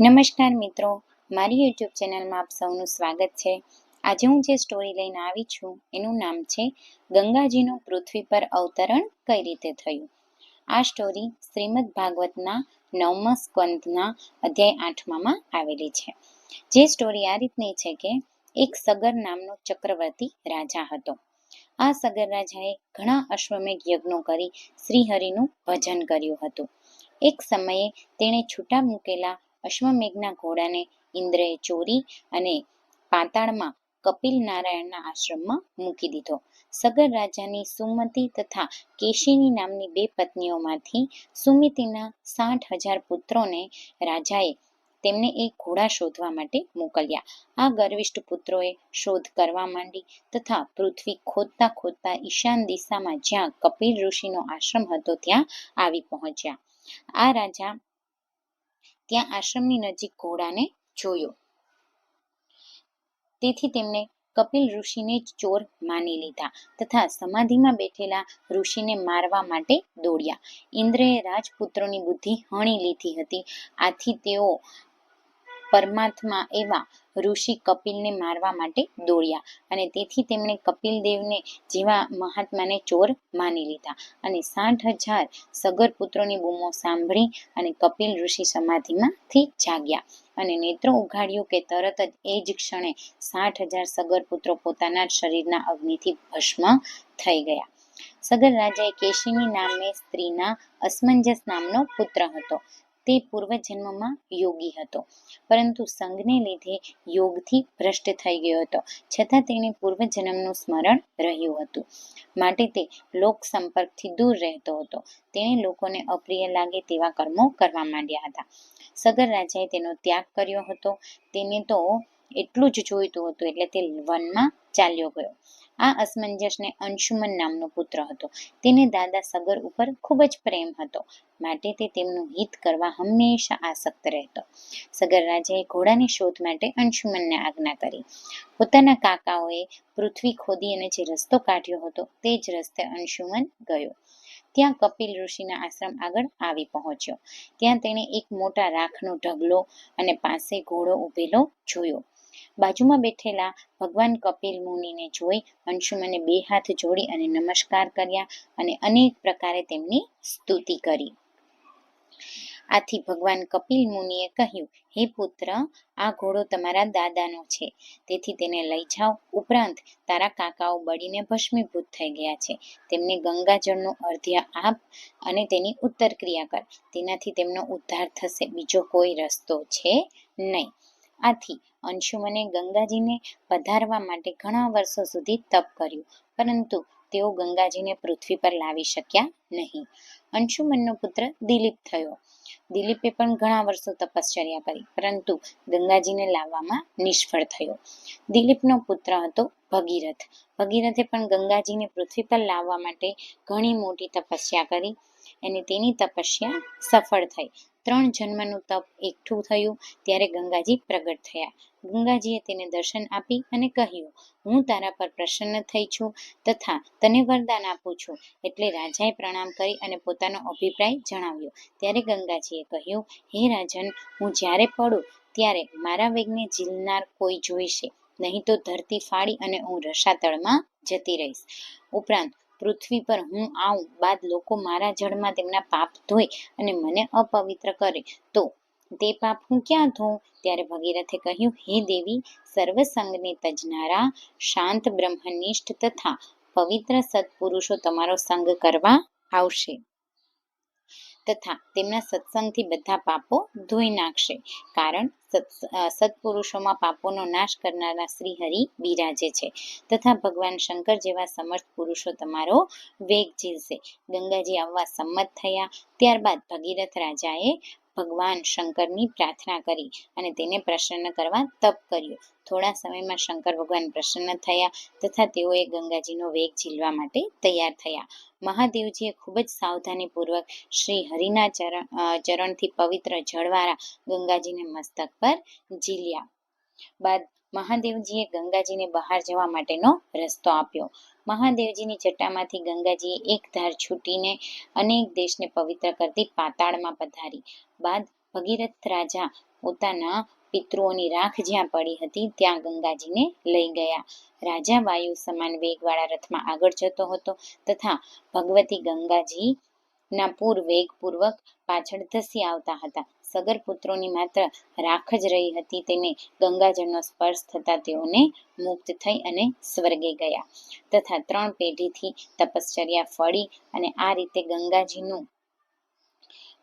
નમસ્કાર મિત્રો, મારી યુટ્યુબ ચેનલમાં આપ સૌનું સ્વાગત છે. આજે હું જે સ્ટોરી લઈને આવી છું, એનું નામ છે ગંગાજીનું પૃથ્વી પર અવતરણ કઈ રીતે થયું? આ સ્ટોરી શ્રીમદ ભાગવતના નવમા સ્કંદના અધ્યાય આઠમામાં આવેલી છે. જે સ્ટોરી આ રીતની છે કે, એક સગર નામનો ચક્રવર્તી રાજા હતો. આ સગર રાજાએ ઘણા અશ્વમેઘ યજ્ઞો કરી શ્રીહરિનું ભજન કર્યું હતું. એક સમયે તેણે છૂટા મૂકેલા અશ્વમેઘના ઘોડાને ઇન્દ્રએ ચોરી અને પાતાળમાં કપિલ નારાયણના આશ્રમમાં મૂકી દીધો. સગર રાજાની સુમતિ તથા કેશિની નામની બે પત્નીઓમાંથી સુમિતિના સાઠ હજાર પુત્રોને રાજાએ તેમને એક ઘોડા શોધવા માટે મોકલ્યા. આ ગર્વિષ્ઠ પુત્રોએ શોધ કરવા માંડી તથા પૃથ્વી ખોદતા ખોદતા ઈશાન દિશામાં જ્યાં કપિલ ઋષિનો આશ્રમ હતો ત્યાં આવી પહોંચ્યા. આ રાજા ત્યાં આશ્રમની નજીક ઘોડાને જોયો. તેથી તેમણે કપિલ ઋષિને જ ચોર માની લીધા તથા સમાધિમાં બેઠેલા ઋષિને મારવા માટે દોડ્યા. ઇન્દ્રએ રાજપુત્રોની બુદ્ધિ હણી લીધી હતી. આથી તેઓ પરમાત્મા એવા ઋષિ કપિલને મારવા માટે દોડ્યા અને તેથી તેમણે કપિલ દેવને જેવા મહાત્માને ચોર માની લીધા અને સાઠ હજાર સગર પુત્રોની બૂમો સાંભળી અને કપિલ ઋષિ સમાધિમાંથી જાગ્યા. અને નેત્રો ઉઘાડ્યું કે તરત જ એ જ ક્ષણે સાઠ હજાર સગર પુત્રો પોતાના શરીરના અગ્નિથી ભસ્મ થઈ ગયા. સગર રાજાએ કેશીની નામે સ્ત્રીના અસમંજસ નામનો પુત્ર હતો. તે પૂર્વજન્મમાં યોગી હતો. પરંતુ સંઘને લીધે યોગથી ભ્રષ્ટ થઈ ગયો હતો. છતાં તેણે પૂર્વજન્મનું સ્મરણ રહ્યું હતું. માટે તે લોક સંપર્કથી દૂર રહેતો હતો. તેણે લોકોને અપ્રિય લાગે તેવા કર્મો કરવા માંડ્યા હતા. સગર રાજાએ તેનો ત્યાગ કર્યો હતો. તેને તો એટલું જ જોઈતું હતું એટલે તે વનમાં ચાલ્યો ગયો. આ અસમંજસને અંશુમન નામનો પુત્ર હતો. તેને દાદા સગર ઉપર ખૂબ જ પ્રેમ હતો. માટે તે તેમનું હિત કરવા હંમેશા આસક્ત રહેતો. સગર રાજાએ ઘોડાની શોધ માટે અંશુમનને આજ્ઞા કરી. પોતાના કાકાઓએ પૃથ્વી ખોદી અને જે રસ્તો કાઢ્યો હતો તે જ રસ્તે અંશુમન ગયો. ત્યાં કપિલ ઋષિના આશ્રમ આગળ આવી પહોંચ્યો. ત્યાં તેણે એક મોટા રાખનો ઢગલો અને પાસે ઘોડો ઉભેલો જોયો. બાજુમાં બેઠેલા ભગવાન કપિલ મુનિને જોઈ અંશુમને બે હાથ જોડી અને નમસ્કાર કર્યા અને અનેક પ્રકારે તેમની સ્તુતિ કરી. આથી ભગવાન કપિલ મુનિએ કહ્યું, હે પુત્ર, આ ઘોડો તમારા દાદાનો છે. તેથી તેને લઈ જાઓ. ઉપરાંત, તારા કાકાઓ બળીને ભસ્મીભૂત થઈ ગયા છે. તેમને ગંગાજળનો અર્ધ્ય આપ અને તેની ઉત્તર ક્રિયા કર. તેનાથી તેમનો ઉદ્ધાર થશે. બીજો કોઈ રસ્તો છે નહીં. આથી અંશુમને ગંગાજીને પધારવા માટે ઘણા વર્ષો સુધી તપ કર્યું, પરંતુ તેઓ ગંગાજીને પૃથ્વી પર લાવી શક્યા નહીં. અંશુમનનો પુત્ર દિલીપ થયો. દિલીપે પણ ઘણા વર્ષો તપશ્ચર્યા કરી, પરંતુ ગંગાજીને લાવવામાં નિષ્ફળ થયો. દિલીપનો પુત્ર હતો ભગીરથ. ભગીરથે પણ ગંગાજીને પૃથ્વી પર લાવવા માટે ઘણી મોટી તપસ્યા કરી, અને તેની તપસ્યા સફળ થઈ. ત્રણ જન્મનું તપ એકઠું થયું ત્યારે ગંગાજી પ્રગટ થયા. ગંગાજીએ તેને દર્શન આપી અને કહ્યું, હું તારા પર પ્રસન્ન થઈ છું તથા તને વરદાન આપું છું. એટલે રાજાએ પ્રણામ કરી અને પોતાનો અભિપ્રાય જણાવ્યો. ત્યારે ગંગાજીએ કહ્યું, હે રાજન, હું જ્યારે પડું ત્યારે મારા વેગને ઝીલનાર કોઈ જોઈશે. નહીં તો ધરતી ફાડી અને હું રસાતળમાં જતી રહીશ. ઉપરાંત પૃથ્વી પર હું આવું. બાદ લોકો મારા જળમાં તેમના પાપ ધોઈ અને મને અપવિત્ર કરે. તો તે પાપ હું ક્યાં ધોઉં? ત્યારે ભગીરથે કહ્યું, હે દેવી, સર્વસંગને તજનારા શાંત બ્રહ્મનિષ્ઠ તથા પવિત્ર સત્પુરુષો તમારો સંગ કરવા આવશે. તથા તેમના સત્સંગથી બધા પાપો ધોઈ નાખશે. કારણ સત્પુરુષોમાં પાપોનો નાશ કરનારા શ્રી હરિ બિરાજે છે. તથા ભગવાન શંકર જેવા સમર્થ પુરુષો તમારો વેગ ઝીલશે. ગંગાજી આવવા સંમત થયા. ત્યારબાદ ભગીરથ રાજાએ ભગવાન શંકરની પ્રાર્થના કરી અને તેને પ્રસન્ન કરવા તપ કર્યો. થોડા સમયમાં શંકર ભગવાન પ્રસન્ન થયા તથા તેઓએ ગંગાજીનો વેગ ઝીલવા માટે તૈયાર થયા. મહાદેવજીએ ખૂબ જ સાવધાનીપૂર્વક શ્રી હરિના ચરણ ચરણથી પવિત્ર જળવાળા ગંગાજીને મસ્તક પર ઝીલ્યા. બાદ મહાદેવજીએ ગંગાજીને બહાર જવા માટેનો રસ્તો આપ્યો. મહાદેવજીની જટામાંથી ગંગાજીએ એક ધાર છૂટીને અનેક દેશને પવિત્ર કરતી પાતાળમાં પધારી. બાદ ભગીરથ રાજા પોતાના પિતૃઓની રાખ જ્યાં પડી હતી, ત્યાં ગંગાજીને લઈ ગયા. રાજા વાયુ સમાન વેગવાળા રથમાં આગળ જતો હતો તથા ભગવતી ગંગાજી ના પૂર વેગપૂર્વક પાછળ ધસી આવતા હતા. સગર પુત્રોની માત્ર રાખ જ રહી હતી, તેને ગંગાજળનો સ્પર્શ થતા તેઓને મુક્ત થઈ અને સ્વર્ગે ગયા. તથા ત્રણ પેઢીથી તપશ્ચર્યા ફળી અને આ રીતે ગંગાજીનું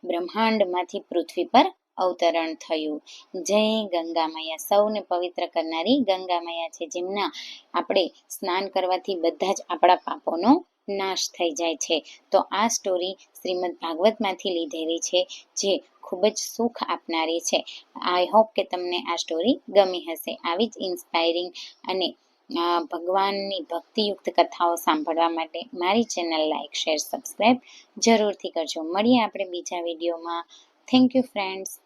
બ્રહ્માંડમાંથી પૃથ્વી પર અવતરણ થયું. જય ગંગા મૈયા સૌને પવિત્ર કરનારી ગંગા મૈયા છે, જેમના આપણે સ્નાન કરવાથી બધા જ આપણા પાપોનો નાશ થઈ જાય છે. તો આ સ્ટોરી શ્રીમદ ભાગવતમાંથી લીધેલી છે, જે ખૂબ જ સુખ આપનારી છે. આઈ હોપ કે તમને આ સ્ટોરી ગમી હશે. આવી જ ઇન્સ્પાયરિંગ અને ભગવાનની ભક્તિયુક્ત કથાઓ સાંભળવા માટે મારી ચેનલ લાઇક શેર સબસ્ક્રાઈબ જરૂરથી કરજો. મળીએ આપણે બીજા વિડીયોમાં. Thank you friends.